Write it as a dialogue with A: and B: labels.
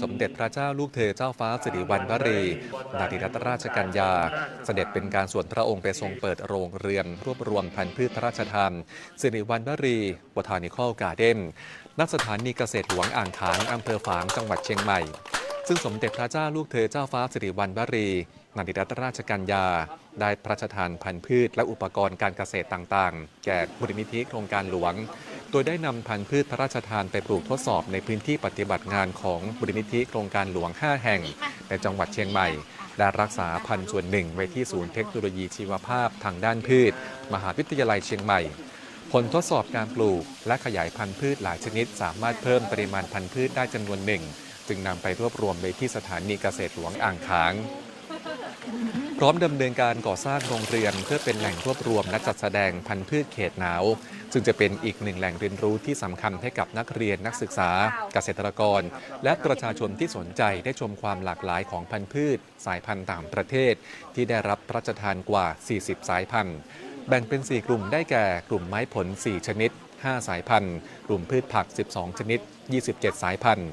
A: สมเด็จพระเจ้าลูกเธอเจ้าฟ้าสิริวัณวรีนาริรัตราชกัญญา เสด็จเป็นการส่วนพระองค์ไปทรงเปิดโรงเรือน รวบรวมพันธุ์พืชพระราชทานสิริวัณวรีบทานิคอลการ์เด้นนักสถานีเกษตรหลวงอ่างขางอำเภอฝางจังหวัดเชียงใหม่ ซึ่งสมเด็จพระเจ้าลูกเธอเจ้าฟ้าสิริวัณวรีนาริรัตราชกัญญา ได้พระราชทานพันธุ์พืชและอุปกรณ์การเกษตรต่างๆ แก่มูลนิธิโครงการหลวง โดยได้นำพันธุ์พืชพระราชทานไปปลูกทดสอบในพื้นที่ปฏิบัติงานของมูลนิธิโครงการหลวง 5 แห่ง ในจังหวัดเชียงใหม่และรักษาพันธุ์ส่วนหนึ่งไว้ที่ศูนย์เทคโนโลยีชีวภาพทางด้านพืช มหาวิทยาลัยเชียงใหม่ ผลทดสอบการปลูกและขยายพันธุ์พืชหลายชนิด สามารถเพิ่มปริมาณพันธุ์พืชได้จำนวนหนึ่ง จึงนำไปรวบรวมไว้ที่สถานีเกษตรหลวงอ่างขาง ร้อมดำเนินการก่อสร้างโรงเรียน เพื่อเป็นแหล่งรวบรวมและจัดแสดงพันธุ์พืชเขตหนาว ซึ่งจะเป็นอีกหนึ่งแหล่งเรียนรู้ที่สำคัญให้กับนักเรียนนักศึกษา เกษตรกร และประชาชนที่สนใจได้ชมความหลากหลายของพันธุ์พืช สายพันธุ์ต่างประเทศ ที่ได้รับพระราชทานกว่า 40 สายพันธุ์ แบ่งเป็น 4 กลุ่มได้แก่กลุ่มไม้ผล 4 ชนิด 5 สายพันธุ์ กลุ่มพืชผัก 12 ชนิด 27 สายพันธุ์